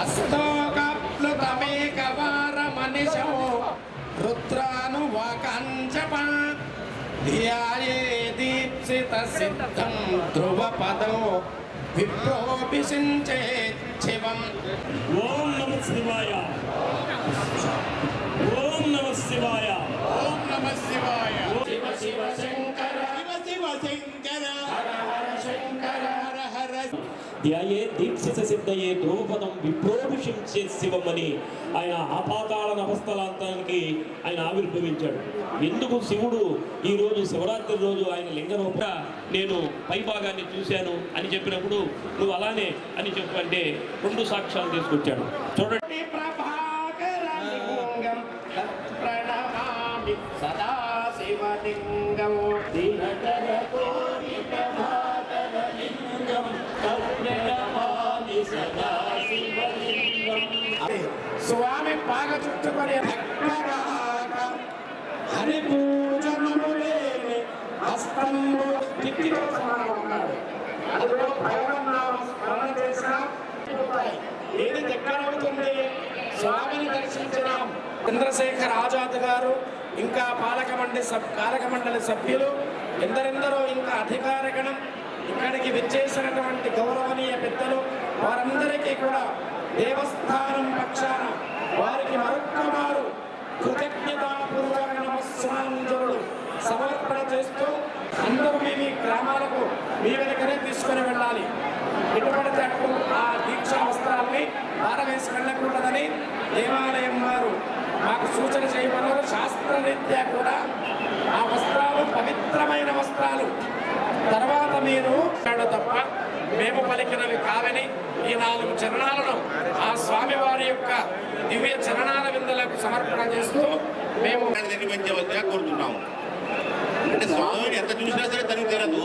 హస్తోకప్లుతమేకవారమనిశో రుద్రానువాకాంచప ధ్యాయే దీప్సిత సిద్ధం ధ్రువపదో విప్రోభిషించే శివం. ఓం నమ శివాయ. ధ్యాయే దీక్షిత సిద్ధయే ధ్రువపదం విప్రోభిషించే శివమని ఆయన ఆపాతాళ నవస్థలాంతానికి ఆయన ఆవిర్భవించాడు. ఎందుకు శివుడు ఈరోజు శివరాత్రి రోజు ఆయన లింగరూప నేను పైభాగాన్ని చూశాను అని చెప్పినప్పుడు నువ్వు అలానే అని చెప్పు అంటే రెండు సాక్ష్యాలు తీసుకొచ్చాడు. చూడండి. ప్రభాకర ప్రణమామి సదా శివలింగం స్వామి పాగ చుట్టుకొని హరి పూజనము లేని హస్తంబు తిట్టితో సమానం ఉన్నాడు అందులో భగవన్నామ స్మరణ చేసిన ఏది దగ్గరవుతుంది స్వామిని దర్శించిన. చంద్రశేఖర్ ఆజాద్ గారు ఇంకా పాలక మండలి సబ్ మండలి సభ్యులు ఎందరెందరో ఇంకా అధికారగణం ఇక్కడికి విచ్చేసినటువంటి గౌరవనీయ పెద్దలు వారందరికీ కూడా దేవస్థానం పక్షాన వారికి మరొక్కమారు కృతజ్ఞతాపూర్వక నమస్సుమాంజలు సమర్పణ చేస్తూ అందరూ మీ మీ గ్రామాలకు మీ వెనకనే తీసుకొని వెళ్ళాలి. ఎటువంటి అటు ఆ దీక్షా వస్త్రాల్ని పారవేసి వెళ్ళకూడదని దేవాలయం వారు మాకు సూచన చేయమన్నారు. శాస్త్రరీత్యా కూడా ఆ వస్త్రాలు పవిత్రమైన వస్త్రాలు. తర్వాత మీరు కాడు తప్ప మేము పలికినవి కావని ఈ నాలుగు చరణాలను ఆ స్వామివారి యొక్క దివ్య చరణాల విందులకు సమర్పణ చేస్తూ మేము నిర్వహించవలసిగా కోరుతున్నాము. అంటే స్వామిని ఎంత చూసినా సరే తనకు తెలదు.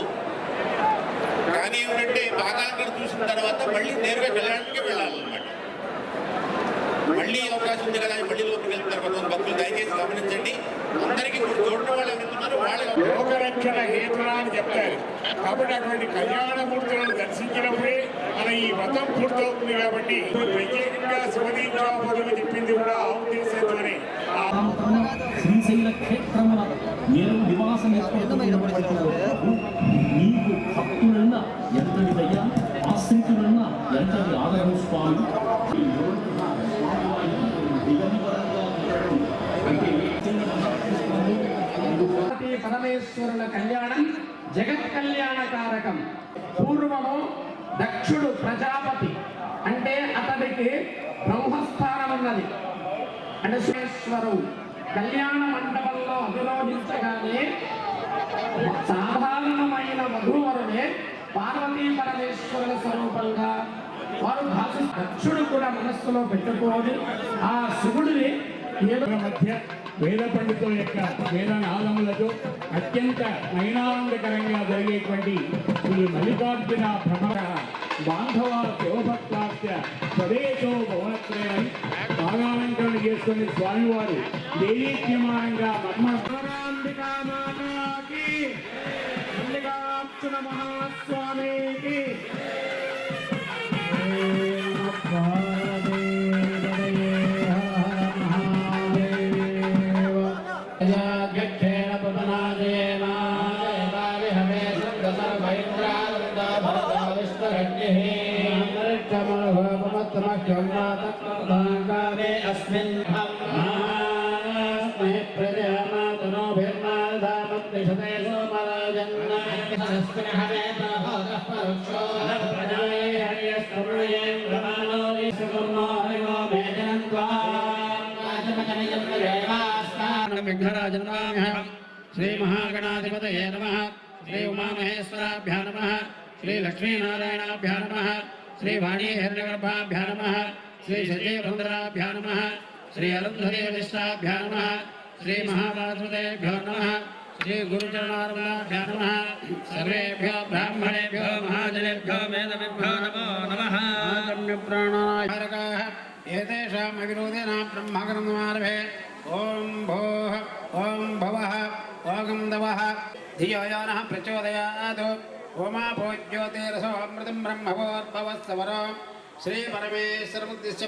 కానీ ఏమిటంటే భాగాంగం చూసిన తర్వాత మళ్ళీ నేరుగా వెళ్ళడానికి వెళ్ళాలన్నమాట. మళ్ళీ అవకాశం ఉంది కదా మళ్ళీ లోపలికి వెళ్ళిన తర్వాత భక్తులు దయచేసి గమనించండి. అందరికీ ఇప్పుడు చూడడం వాళ్ళు వాళ్ళ లోకరక్షణ హేతురా అని చెప్తారు. కాబట్టి అటువంటి కళ్యాణమూర్తులను దర్శించినప్పుడే మన ఈ వ్రతం పూర్తవుతుంది కాబట్టి ప్రత్యేకంగా శివదీక్షాపదవి చెప్పింది కూడా ఆ ఉద్దేశంతోనే. శ్రీశైల క్షేత్రమున నేను నివాసం నీకు భక్తులన్న ఎంతటి దయ్యా ఆశ్రితులన్న ఎంతటి ఆదరణ స్వామి? పార్వతీ పరమేశ్వరుల కళ్యాణం జగత్ కళ్యాణకారకం. పూర్వము దక్షుడు ప్రజాపతి. అంటే అతడికి బ్రహ్మస్థానం ఉన్నది అంటే కళ్యాణ మండపంలో అధిరోహించగానే సాధారణమైన వధూవరులే పార్వతీ పరమేశ్వరుల స్వరూపంగా వారు భాష దక్షుడు కూడా మనస్సులో పెట్టుకోవాలి. ఆ శివుడిని ఏదో మధ్య వేద పండితుల యొక్క వేదనాదములతో అత్యంత నయనానందకరంగా జరిగేటువంటి ఈ మల్లికార్జున భ్రమర బాంధవ శివభక్తాస్య స్వదేశో భవనత్రయని భాగాలంకరణ చేసుకుని స్వామివారు దేదీప్యమానంగా మర్మ మల్లికార్జున మహాస్వామికి गच्छेन पवनादेनाहमे सङ्गसर्वैन्द्रावृन्दाभवविस्तरण्यः अन्तरिक्षमनुभवमत्तमक्षम्नातकारे अस्मिन् स्महे प्रजामातनोभिर्मादामन्तिषते सोमराजन्नास्मिन्हवेतः परोक्षो प्रजाये हर्यस्तमये प्रमाणो हरिगो भेदन्त्वा राजमजनयम् विघ्नराजनमामः श्रीमहागणाधिपतये नमः। श्री महागणाधिपत नम। श्री श्रीलक्ष्मीनारायणाभ्या नमः। श्रीवाणीहिरण्यगर्भाभ्या नमः श्रीशचीवृन्द्राभ्या नम। श्री शजयभंदराभ्या नम। श्री अलंधदेविश्राभ्या नम। श्री नमः नम। श्री गुरुचरणारभ्या नम। सर्वेभ्यो ब्राह्मणेभ्यो महाजनेभ्यो मेधविभ्यो नमो नमः। प्राणा एक अविरोधेन ब्रह्मकर्मारभे ఓం భోః ఓం భవః ఓగం దవః. ధియో యో నః ప్రచోదయాత్ ఓమా భోజ్యోతిరసో అమృతం బ్రహ్మవోద్భవస్సవరో శ్రీ పరమేశ్వర బుద్ధిశ్చ